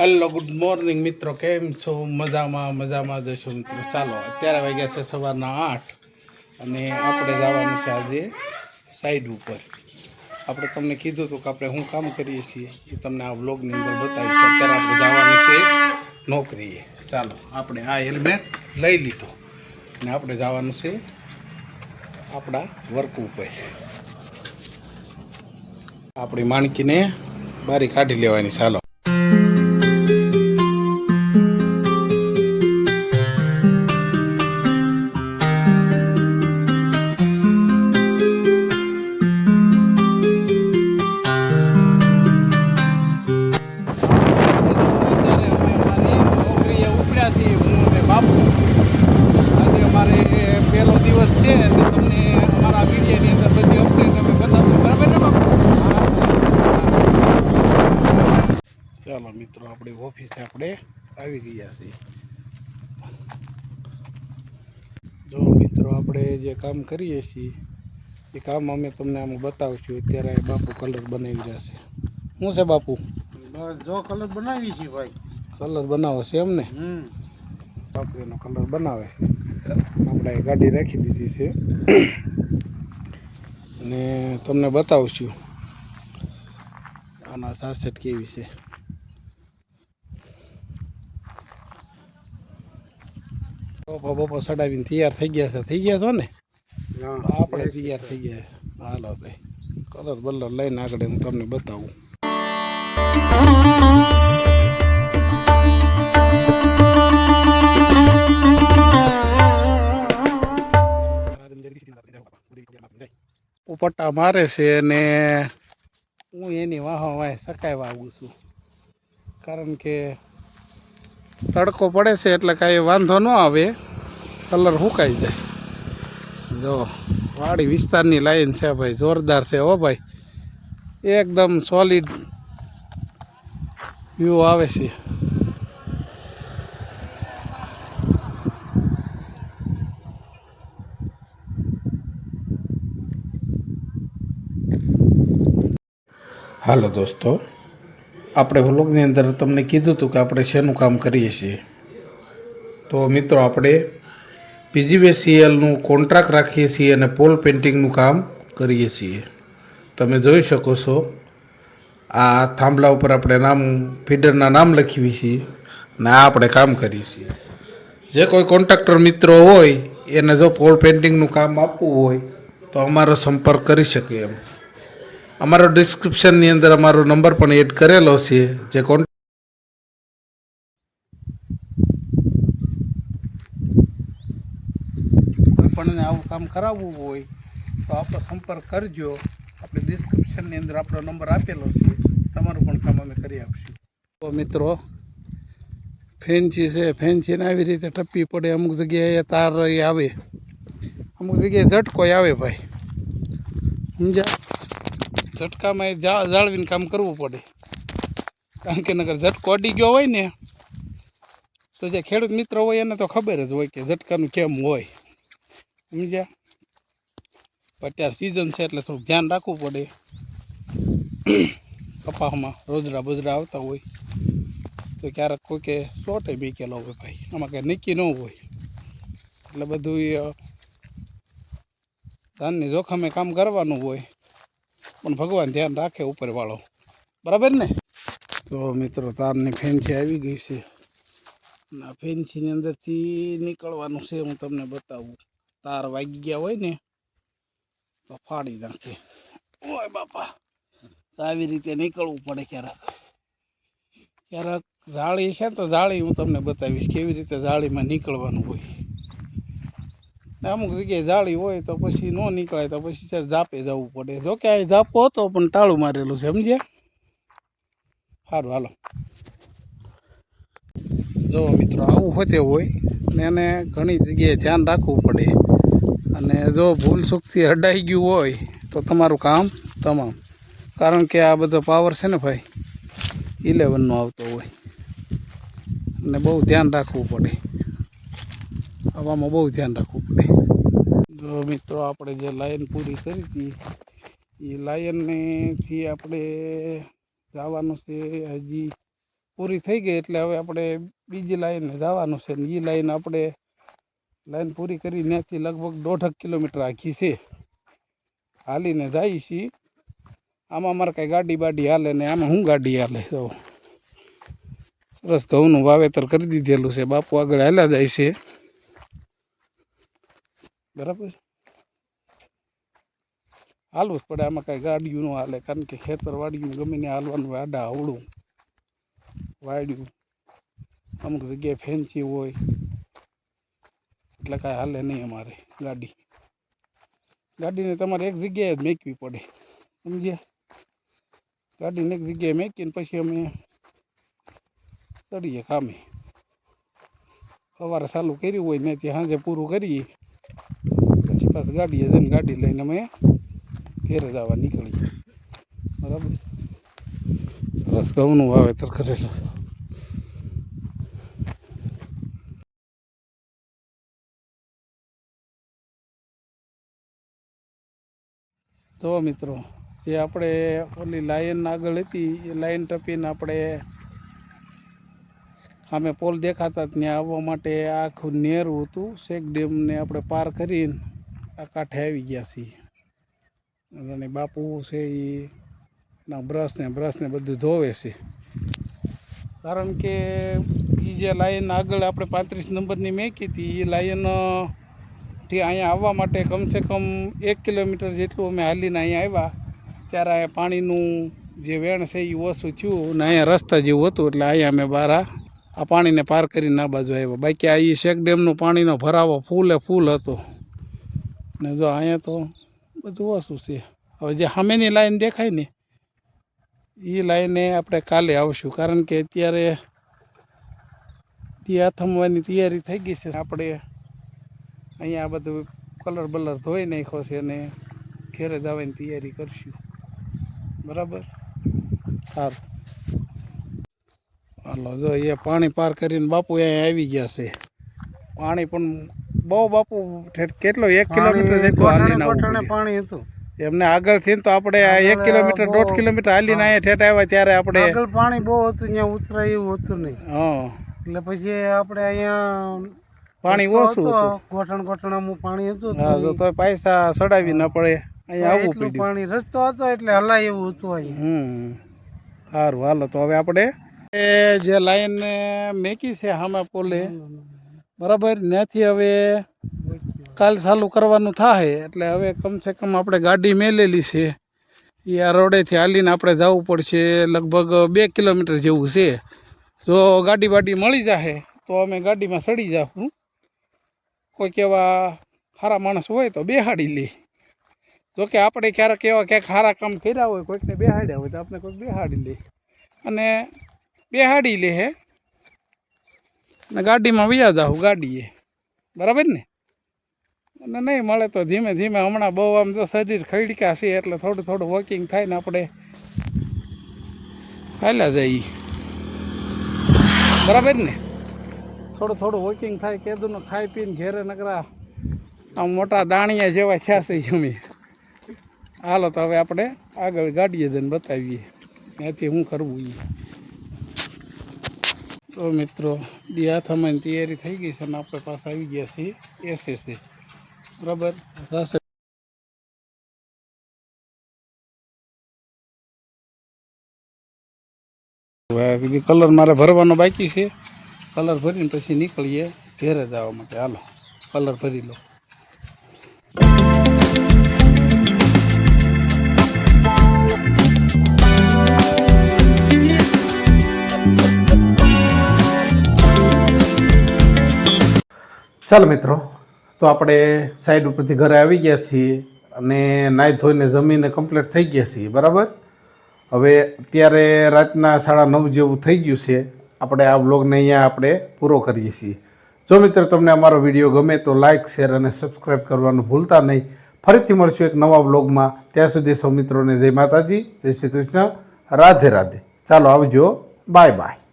Hello good morning મિત્રો. કેમ છો? મજામાં મજામાં જશો મિત્રો. ચાલો, અત્યારે વાગ્યા છે સવારના આઠ અને આપણે જવાનું છે આજે સાઈડ ઉપર. આપણે તમને કીધું હતું કે આપણે શું કામ કરીએ છીએ. એ તમને આ વ્લોગની અંદર બતાવી છે અત્યારે આપણે જવાનું છે નોકરીએ. ચાલો, આપણે આ હેલ્મેટ લઈ લીધો. અને આપણે જવાનું છે આપણા વર્ક ઉપર. આપણી માણકીને બારી કાઢી લેવાની ચાલો ચાલો મિત્રો આપણે ઓફિસે આપણે આવી ગયા છીએ. જો મિત્રો આપણે જે કામ કરીએ છીએ એ કામ અમે તમને આમ બતાવશું. અત્યારે બાપુ કલર બનાવી રહ્યા છે. શું છે બાપુ? બસ જો કલર બનાવી છે ભાઈ. કલર બનાવો છે એમને બાપુ એનો કલર બનાવે છે. આપણે ગાડી રાખી દીધી છે. અને તમને બતાવશું આના સાસેટ કેવી છે? બપા બપા સડાવીને તૈયાર થઈ ગયા છે. થઈ ગયા છો ને? આપણે તૈયાર થઈ ગયા હાલો કલર બલર લઈને આગળ હું તમને બતાવું. ઉપટ્ટા મારે છે અને હું એની વાહો વાહ સકાઈવા આવું છું. કારણ કે તડકો પડે છે એટલે કાંઈ વાંધો ન આવે. કલર સુકાઈ જાય. જો, વાડી વિસ્તારની લાઈન છે ભાઈ, જોરદાર છે હો ભાઈ. એકદમ સોલિડ વ્યૂ આવે છે. હાલો દોસ્તો, આપણે વ્લોગની અંદર તમને કીધું હતું કે આપણે શેનું કામ કરીએ છીએ. તો મિત્રો, આપણે પીજીવીસીએલનું કોન્ટ્રાક્ટ રાખીએ છીએ અને પોલ પેઇન્ટિંગનું કામ કરીએ છીએ. તમે જોઈ શકો છો, આ થાંભલા ઉપર આપણે નામ, ફીડરના નામ લખીએ છીએ અને આ આપણે કામ કરીએ છીએ. જે કોઈ કોન્ટ્રાક્ટર મિત્રો હોય, એને જો પોલ પેઇન્ટિંગનું કામ આપવું હોય, તો અમારો સંપર્ક કરી શકે એમ. અમારો ડિસ્ક્રિપ્શનની અંદર અમારો નંબર પણ એડ કરેલો છે. જે કોન્ટ કોઈ પણ આવું કામ કરાવવું હોય, તો આપણો સંપર્ક કરજો. આપણે ડિસ્ક્રિપ્શનની અંદર આપણો નંબર આપેલો છે. તમારું પણ કામ અમે કરી આપશું. તો મિત્રો ફેન્સી છે. ફેન્સીને આવી રીતે ટપ્પી પડે. અમુક જગ્યાએ તાર આવે. અમુક જગ્યાએ ઝટકો આવે ભાઈ. સમજ્યા? ઝટકામાં જાળવીને કામ કરવું પડે. કારણ કે નગર ઝટકો અડી ગયો હોય ને, તો જે ખેડૂત મિત્ર હોય એને તો ખબર જ હોય કે ઝટકાનું કેમ હોય. સમજ્યા? અત્યારે સિઝન છે એટલે થોડુંક ધ્યાન રાખવું પડે. કપાસમાં રોજડા બોજડા આવતા હોય. તો ક્યારેક કોઈ કે સોટે બીકેલો હોય ભાઈ. આમાં કંઈ નક્કી ન હોય. એટલે બધું ધાનની જોખમે કામ કરવાનું હોય. પણ ભગવાન ધ્યાન રાખે ઉપરવાળો બરાબર ને? તો મિત્રો, તારની ફેન્સી આવી ગઈ છે. આ ફેન્સીની અંદરથી નીકળવાનું છે, હું તમને બતાવું. તાર વાગી ગયા હોય ને, તો ફાડી નાખે. ઓય બાપા આવી રીતે નીકળવું પડે ક્યારેક. ક્યારેક જાળી છે તો જાળી હું તમને બતાવીશ, કેવી રીતે જાળીમાં નીકળવાનું હોય. અમુક જગ્યાએ જાળી હોય તો પછી ન નીકળાય તો પછી છે જાપે જવું પડે. જો કે અહીં જાપો હતો પણ તાળું મારેલું છે, સમજ્યા? સારું હાલો. જો મિત્રો, આવું હોતે હોય ને એને ઘણી જગ્યાએ ધ્યાન રાખવું પડે. અને જો ભૂલ ચૂકથી અડાઈ ગયું હોય તો તમારું કામ તમામ. કારણ કે આ બધો પાવર છે ને ભાઈ ઇલેવનનો આવતો હોય. અને બહુ ધ્યાન રાખવું પડે. આવામાં બહુ ધ્યાન રાખવું પડે. જો મિત્રો, આપણે જે લાયન પૂરી કરી હતી, એ લાયનનેથી આપણે જવાનું છે. હજી પૂરી થઈ ગઈ એટલે હવે આપણે બીજી લાઈનને જવાનું છે. ને એ લાઈન આપણે, લાઈન પૂરી કરી ત્યાંથી લગભગ દોઢક કિલોમીટર આખી છે. હાલીને જઈએ છીએ આમાં અમારે કાંઈ ગાડી બાડી હાલે ને આમાં શું ગાડી હાલે? તો સરસ ઘઉંનું વાવેતર કરી દીધેલું છે. બાપુ આગળ હાલ્યા જાય છે. બરાબર? હાલવું જ પડે, આમાં કાંઈ ગાડીયું ન હાલે, કારણ કે ખેતર વાડીયું ગમે ને હાલવાનું આડા આવડું વાડ્યું અમુક જગ્યાએ ફેન્સી હોય, એટલે કાંઈ હાલે નહીં અમારે ગાડી. ગાડીને તમારે એક જગ્યાએ જ મેકવી પડે, સમજ્યા? ગાડીને એક જગ્યાએ મેકીને પછી અમે ચડીએ કામે સવારે ચાલુ કર્યું હોય ને ત્યાં સાંજે પૂરું કરીએ. પાછું ગાડીએ જઈને ગાડી લઈને અમે ઘેરે જવા નીકળીએ. બરાબર? સરસ ઘઉંનું વાવેતર કરેલું. જો મિત્રો, જે આપણે ઓલી લાયન આગળ હતી, એ લાઈન ટપીને આપણે સામે પોલ દેખાતા ત્યાં આવવા માટે આખું નેરું હતું. શેક ડેમને આપણે પાર કરીને આ કાંઠે આવી ગયા છીએ. અને બાપુ છે એ, એના બ્રશ ને બધું ધોવે છે. કારણ કે એ જે લાઈન આગળ આપણે પાંત્રીસ નંબરની મેકી હતી એ લાઈનથી અહીંયા આવવા માટે કમસે કમ એક કિલોમીટર જેટલું અમે હાલીને અહીંયા આવ્યા. ત્યારે અહીંયા પાણીનું જે વેણ છે એ ઓછું થયું ને અહીંયા રસ્તા જેવું હતું એટલે અહીંયા અમે બહાર આ પાણીને પાર કરીને આ બાજુ આવ્યા. બાકી આ એ શેક ડેમનું પાણીનો ભરાવો ફૂલે ફૂલ હતો. ને જો અહીંયા તો બધું ઓછું છે. હવે જે સામેની લાઈન દેખાય ને, એ લાઈને આપણે કાલે આવશું. કારણ કે અત્યારે ત્યાં થમવાની તૈયારી થઈ ગઈ છે. આપણે અહીંયા બધું કલર બલર ધોઈ નાખ્યો છે અને ઘેરે જવાની તૈયારી કરશું. બરાબર? સારું. હાલો, જો એ પાણી પાર કરીને બાપુ અહીંયા આવી ગયા છે. પાણી પણ બહુ બાપુ કેટલો એક કિલોમીટર જેટલું હાલીને આવવું પાણી હતું. એમને આગળથી તો આપણે એક કિલોમીટર દોઢ કિલોમીટર હાલીને અહીંયા ઠેઠ આવ્યા ત્યારે આપણે આગળ પાણી બહુ હતું ત્યાં ઉતરાય એવું હતું નહીં. હા. એટલે પછી આપણે અહીંયા પાણી ઓછું ગોઠણ હતું. ગોઠણ ગોઠણામાં પાણી હતું તો હા પૈસા સડાવી ન પડે. અહીંયા આવવું પડ્યું. પાણી રસ્તો હતો એટલે હલાય એવું હતું અહીંયા. હમ. સારું હાલો તો હવે આપણે જે લાઈન મેકી છે હામા પોલે બરાબર? ત્યાંથી હવે કાલ ચાલુ કરવાનું થાય એટલે હવે કમસે કમ આપણે ગાડી મેલેલી છે. એ આ રોડેથી હાલીને આપણે જવું પડશે લગભગ બે કિલોમીટર જેવું છે. જો ગાડી બાડી મળી જશે તો અમે ગાડીમાં ચડી જાઉં કોઈક એવા સારા માણસ હોય તો બેહાડી લે. જોકે આપણે ક્યારેક એવા ક્યાંક સારા કામ કર્યા હોય, કોઈકને બેહાડ્યા હોય તો આપણે કોઈક બેહાડી લે. અને બેહાડી લે હે. ને ગાડીમાં વ્યા જાઉં ગાડીએ. બરાબર ને? અને નહીં મળે તો ધીમે ધીમે હમણાં બહુ આમ તો શરીર ખડકા છે એટલે થોડું થોડું વોકિંગ થાય ને આપણે હાલ્યા જઈએ. બરાબર ને? થોડું થોડું વોકિંગ થાય, કેદુંનું ખાઈ પીને ઘેરે નકરા આમ મોટા દાણિયા જેવા થયા છે અમે. હાલો તો હવે આપણે આગળ ગાડીએ જઈને બતાવીએ. ત્યાંથી શું કરવું એ તો મિત્રો દિયા થવાની તૈયારી થઈ ગઈ છે અને આપણે પાસે આવી ગયા છીએ એસએસએ બરાબર? સાસે કલર મારે ભરવાનો બાકી છે. કલર ભરીને પછી નીકળીએ ઘેરે જવા માટે. હાલો, કલર ભરી લો. ચાલો મિત્રો, તો આપણે સાઈડ ઉપરથી ઘરે આવી ગયા છીએ અને નાહી ધોઈને જમીને કમ્પ્લીટ થઈ ગયા છીએ, બરાબર? હવે અત્યારે રાતના સાડા નવ જેવું થઈ ગયું છે. આપણે આ બ્લોગને અહીંયા આપણે પૂરો કરીએ છીએ. જો મિત્રો તમને અમારો વીડિયો ગમે તો લાઇક શેર અને સબસ્ક્રાઈબ કરવાનું ભૂલતા નહીં. ફરીથી મળશું એક નવા બ્લોગમાં ત્યાં સુધી સૌ મિત્રોને જય માતાજી, જય શ્રી કૃષ્ણ. રાધે રાધે. ચાલો આવજો. Bye bye